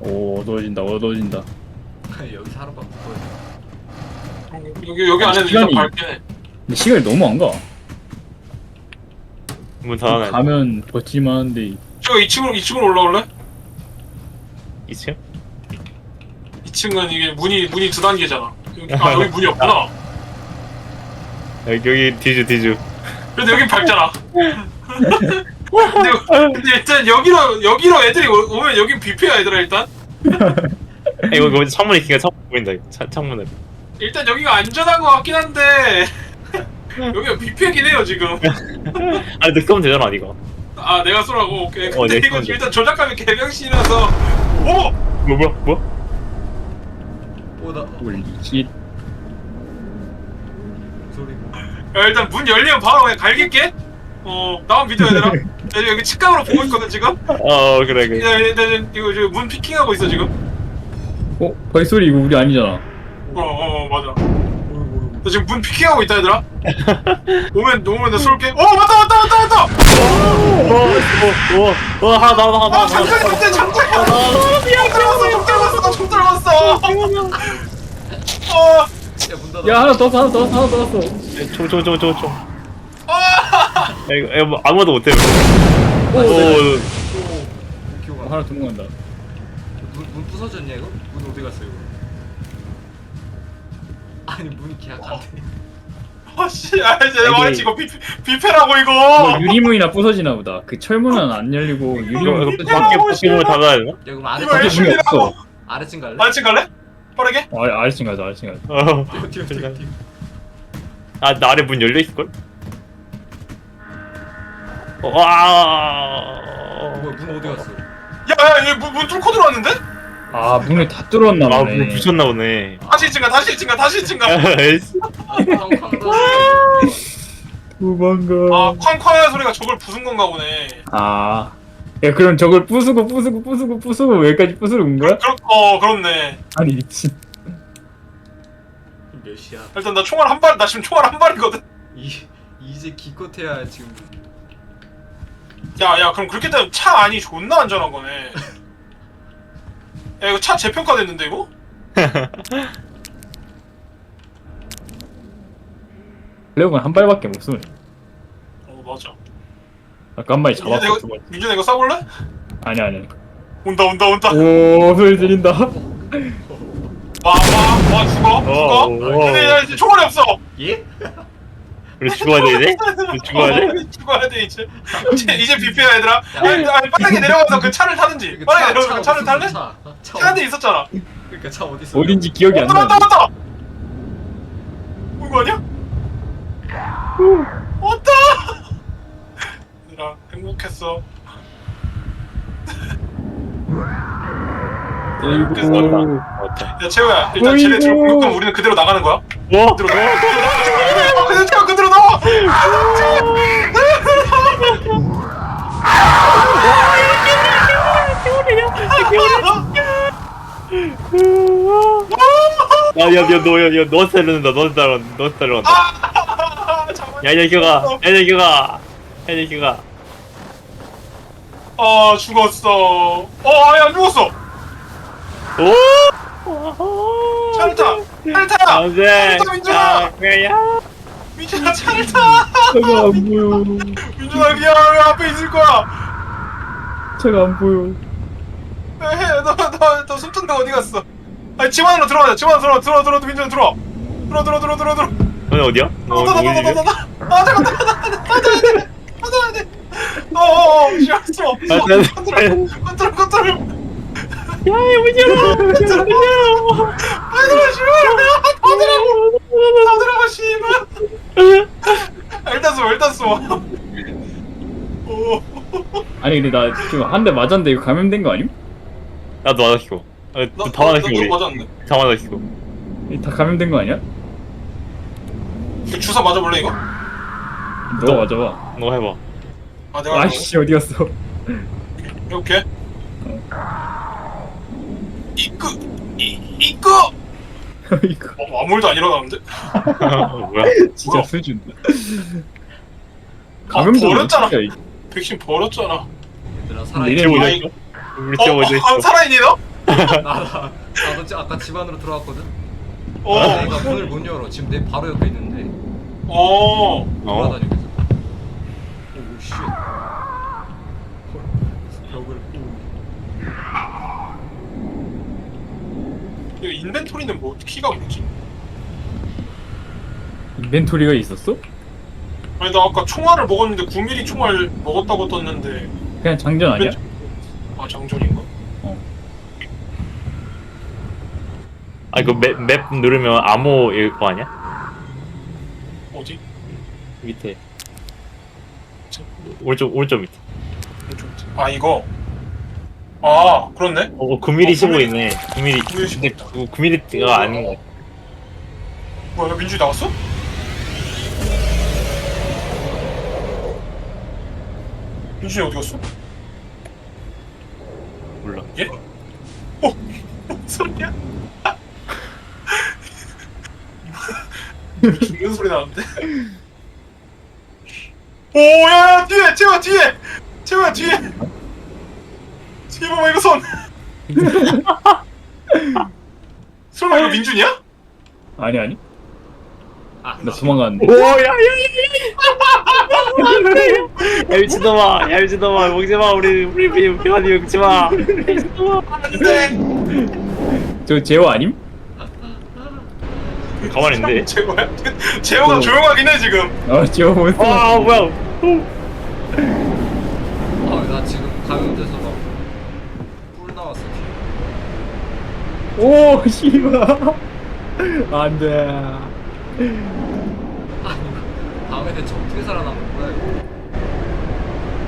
오 어두워진다 어두워진다 여기 사람밖에 못 보여. 여기 여기 안에는 일단 시간이- 밝게 해. 근데 시간이 너무 안가 문 닫아놔야 돼. 가면 버틸만한데 저 2층으로 2층으로 올라올래? 2층? 2층은 이게 문이 문이 두 단계잖아. 여기, 아 여기 문이 없구나. 여기, 여기 디주 디주. 근데 여긴 밝잖아. 근데, 근데 일단 여기로 여기로 애들이 오- 오면 여긴 뷔페야 얘들아 일단. 아, 이거 이거 창문 있으니까 창문 보인다. 이거. 차, 창문을. 일단 여기가 안전한 것 같긴 한데 여기가 뷔페긴 해요 지금. 아 근데 끄면 되잖아 이거. 아 내가 쏘라고 오케이. 어, 근데 내 이거 건데. 일단 조작감이 개병신이라서. 오! 뭐 뭐야 뭐? 오, 나 올리기 소리. 야, 일단 문 열리면 바로 그냥 갈길게. 어 나만 믿어 얘들아. 야, 여기 측강으로 보고 있거든 지금. 어 그래 그래. 야, 야, 야, 야, 이거 지금 문 피킹하고 있어 지금. 어? 발소리 이거 우리 아니잖아 어, 어, 어 맞아. 나 지금 문 피킹하고 있다 얘들아. 오면 오면 나 쏠게. 어 맞다 맞다 맞다 맞다. 오오오 하나 더 하나 더 아 하나 더. 장전 장전 장전. 총 들어갔어 총 들어갔어 나총 들어갔어. 어. 야, 문 닫아. 야 하나 더 왔어 하나 더 왔어 하나 더 왔어 총총총총 총. 아. 야 이거 이거 뭐 아무도 못해. 오, 오. 네. 오, 안 나. 하나 도망간다 문, 문 부서졌냐 이거? 문 어디 갔어 이거? 아니 문이 계약 안 돼. 아씨, 아 이제 이게- 와 이거 비 비페라고 이거 이거. 유리문이나 부서지나 보다 그 철문은 안 열리고 이거 유리문 이거 밖에 야, 밖에 문을 닫아야 되나? 야 그럼 아래 이거 층 열심히 문이 없어 아래층 갈래? 아래층 갈래? 빠르게? 아, 아래층 가자 아래층 가자 어. 뛰어 뛰어 뛰어 뛰어. 아, 나 아래 문 열려 있을 걸? 와. 뭐야 문 어디 갔어? 야야 얘문 뚫고 들어왔는데? 아 문을 다 뚫었나 아, 보네 문 붙였나 보네. 다시 1층 가 다시 1층 가 다시 1층 가. 에이씨. 아 쾅쾅 닫았어. 도망가 아 쾅쾅하는 소리가 저걸 부순 건가 보네. 아. 야 그럼 저걸 부수고 부수고 부수고 부수고 여기까지 부수는 거야? 그렇 어 그렇네. 아니 미친 몇 시야? 일단 나 총알 한 발, 나 지금 총알 한 발이거든. 이 이제 기껏해야 지금 야, 야, 그럼 그렇게 되면 차 안이 존나 안전한 거네. 야, 이거 차 재평가 됐는데 이거? 레오건 한 발밖에 못 쏘네 어, 맞아. 아까 한 마리 민준아 잡았어 이거, 두 번. 민준아 이거 싸볼래? 아니 아니 온다, 온다, 온다. 오 소리 지린다 와, 와, 와, 죽어, 죽어. 어, 오. 근데 야, 이제 총알이 없어. 예? 우리 죽어야 돼, 이제? 우리 죽어야 돼? 어, 죽어야 돼 이제. 이제, 이제 뷔페야 얘들아. 아니, 아니, 빠르게 내려가서 그 차를 타든지. 이거 빠르게 차- 내려가서 차그 차를 탈래? 차. 차차한대 어디- 있었잖아. 그러니까 차 어디 있어? 어딘지 기억이 안 왔다, 왔다, 나. 왔다. 온거 아니야? 왔다. 얘들아, 행복했어. 야 채호야 일단 쟤네 어이구. 들어 공격하면 우리는 그대로 나가는 거야 뭐? 그대로 채호 그대로 나와 야, 야, 야, 너, 야, 야, 너한테 달려는다, 너한테 달려, 너한테 달려간다. 야, 이 녀석아, 야, 이 녀석아, 야, 이 녀석아. 아 죽었어 어 아니 안 죽었어 오! 차를 타 차를 타 안 돼! 민준아, 민준아. 야, 그야! 민준아 차를 타! 차가 안 보여. 민준아 그냥 왜 앞에 있을 거야. 차가 안 보여. 너너너 손전등 어디 갔어? 아니 집 안으로 들어가자. 집 안으로 들어와 들어와 들어와 민준아 들어와. 들어와 들어와 들어와 들어와 들어와. 너네 어디야? 너, 너, 어디 집이야? 아 잠깐 잠깐 가져야 돼 가져야 돼. 어어어 시간 써 아, 나- 컨트롤 컨트롤 컨트롤. 야, 여보세요! 여보세요! 얘들아 씨발. 다들어 다들어봐 씨발 아, 일단 쏘 오. 아니 근데 나 지금 한 대 맞았는데 이거 감염된 거 아님? 나도 맞았고. 아, 나- 다 맞았고, 나- 나 우리. 맞았는데 다 맞았고. 다 감염된 거 아니야? 그 주사 맞아볼래 이거? 너가 맞아봐 너 해봐. 아 내가 아씨 어디 갔어 이렇게 이끄 이 이끄 이거 어, 아무 일도 안 일어나는데? 뭐야? 진짜 뭐야? 수준 아, 감염된 버렸잖아. 백신 버렸잖아 얘들아 근데 살아있 이래 지워 뭐- 어디 있어? 우리 지워 어디 어, 어, 있어? 살아있니 너? 나 나도 지- 아까 집 안으로 들어왔거든. 어. 내가 문을 못 열어. 지금 내 바로 옆에 있는데 어. 돌아다니고 있어. 오 쉣. 헐, 벽을 오. 이거 인벤토리는 뭐 키가 뭐지? 인벤토리가 있었어? 아니 나 아까 총알을 먹었는데 9mm 총알 먹었다고 떴는데 그냥 장전 아니야? 아 장전인가? 아 이거 맵, 맵 누르면 암호일 거 아니야? 어디? 밑에 오른쪽 오른쪽 밑에 아 이거 아 그렇네 어 9mm 어, 쓰고 9mm. 있네 9mm 9mm 근데 9mm가 아닌 거 뭐야 민준이 나왔어? 민준이 어디 갔어? 몰라 예? 어? 무슨 소리야? 죽는 소리 나는데? 오야 뒤에 재화 뒤에 재화 뒤에 뒤에 봐봐 이거 손 설마 이거 민준이야? 아니 아니 아, 나 도망갔는데. 오야야야야 야. 미친놈아. 야 미친놈아. 먹지마 우리 우리 우리 병아리 먹지마. 저 제호 아님? 가만히 있는데 재화야? 재화가 조용하긴 해 지금. 어 제호 몬스터 아 뭐야. 아, 나 지금 감염돼서 막 뿔 나왔어. 오 씨발. 안돼 아니, 다음에 대체 어떻게 살아남을 거야 이거?